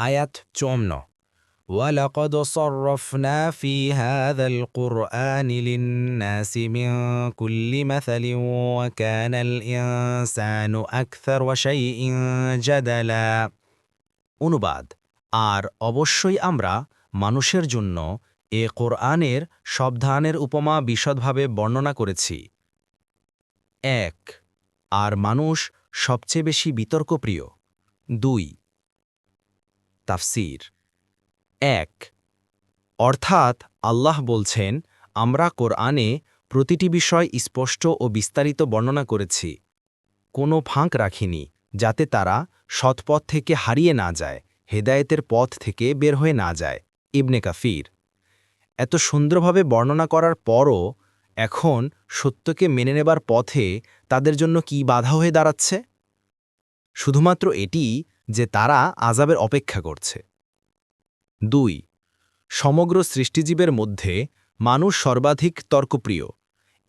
আয়াত চুয়ান্ন ولقد صرفنا في هذا القرآن للناس من كل مثل وكان الإنسان أكثر شيء جدلا অনুবাদ আর অবশ্যই আমরা মানুষের জন্য এ কোরআনের সবধানের উপমা বিশদভাবে বর্ণনা করেছি এক আর মানুষ সবচেয়ে বেশি বিতর্কপ্রিয় দুই তাফসির। এক, অর্থাৎ আল্লাহ বলছেন, আমরা কোরআনে প্রতিটি বিষয় স্পষ্ট ও বিস্তারিত বর্ণনা করেছি। কোনো ফাঁক রাখিনি, যাতে তারা সৎপথ থেকে হারিয়ে না যায়, হেদায়েতের পথ থেকে বের হয়ে না যায়। ইবনে কাফির এত সুন্দরভাবে বর্ণনা করার পরও এখন সত্যকে মেনে নেবার পথে তাদের জন্য কি বাধা হয়ে দাঁড়াচ্ছে? শুধুমাত্র এটি যে তারা আজাবের অপেক্ষা করছে। দুই, সমগ্র সৃষ্টিজীবের মধ্যে মানুষ সর্বাধিক তর্কপ্রিয়।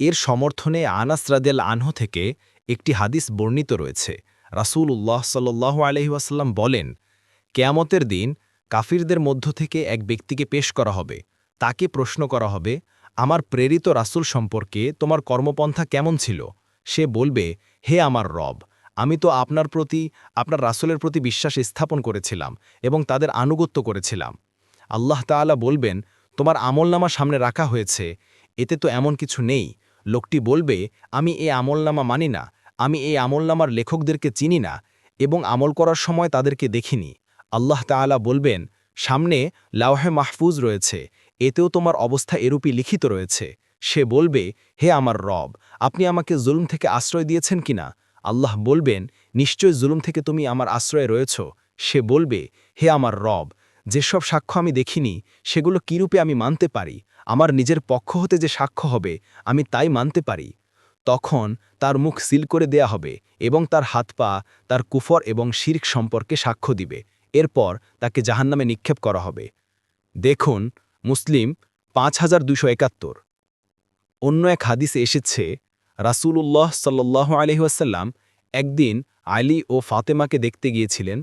এর সমর্থনে আনাস রাদেল আনহ থেকে একটি হাদিস বর্ণিত রয়েছে। রাসূল উল্লাহ সাল্লাহ আলহিউসাল্লাম বলেন, কেয়ামতের দিন কাফিরদের মধ্য থেকে এক ব্যক্তিকে পেশ করা হবে। তাকে প্রশ্ন করা হবে, আমার প্রেরিত রাসূল সম্পর্কে তোমার কর্মপন্থা কেমন ছিল? সে বলবে, হে আমার রব আমি তো আপনার প্রতি, আপনার রাসূলের প্রতি বিশ্বাস স্থাপন করেছিলাম এবং তাদের আনুগত্য করেছিলাম। আল্লাহ তাআলা বলবেন, তোমার আমলনামা সামনে রাখা হয়েছে, এতে তো এমন কিছু নেই। লোকটি বলবে, আমি এ আমলনামা মানি না, আমি এই আমলনামার লেখকদেরকে চিনি না এবং আমল করার সময় তাদেরকে দেখিনি। আল্লাহ তাআলা বলবেন, সামনে লাওহে মাহফুজ রয়েছে, এতেও তোমার অবস্থা এরূপই লিখিত রয়েছে। সে বলবে, হে আমার রব, আপনি আমাকে জুলুম থেকে আশ্রয় দিয়েছেন কিনা? আল্লাহ বলবেন, নিশ্চয় জুলুম থেকে তুমি আমার আশ্রয়ে রয়েছ। সে বলবে, হে আমার রব, যেসব সাক্ষ্য আমি দেখিনি, সেগুলো কীরূপে আমি মানতে পারি? আমার নিজের পক্ষ হতে যে সাক্ষ্য হবে, আমি তাই মানতে পারি। তখন তার মুখ সিল করে দেয়া হবে এবং তার হাত পা, তার কুফর এবং শির্ক সম্পর্কে সাক্ষ্য দিবে। এরপর তাকে জাহান্নামে নিক্ষেপ করা হবে। দেখুন, মুসলিম পাঁচ হাজার একাত্তর। অন্য এক হাদিসে এসেছে রাসূলুল্লাহ সাল্লাহ আলহিহাসাল্লাম একদিন আলী ও ফাতেমাকে দেখতে গিয়েছিলেন।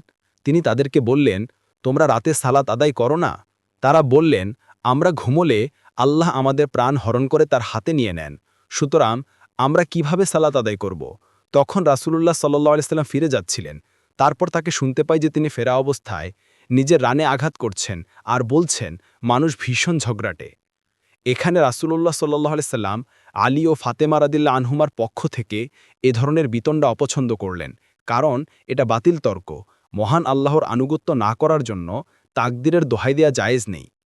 তিনি তাদেরকে বললেন, তোমরা রাতে সালাত আদায় করো না? তারা বললেন, আমরা ঘুমোলে আল্লাহ আমাদের প্রাণ হরণ করে তার হাতে নিয়ে নেন। সুতরাং আমরা কীভাবে সালাত আদায় করব? তখন রাসূলুল্লাহ সাল্লাহ আলাইসাল্লাম ফিরে যাচ্ছিলেন। তারপর তাকে শুনতে পাই যে তিনি ফেরা অবস্থায় নিজের রানে আঘাত করছেন আর বলছেন, মানুষ ভীষণ ঝগড়াটে। এখানে রাসূলুল্লাহ সাল্লাহ আলাইসাল্লাম আলী ও ফাতেমা রাদিল্লা আনহুমার পক্ষ থেকে এ ধরনের বিতণ্ডা অপছন্দ করলেন, কারণ এটা বাতিল তর্ক। মহান আল্লাহর আনুগত্য না করার জন্য তাকদিরের দোহাই দেয়া জায়েজ নেই।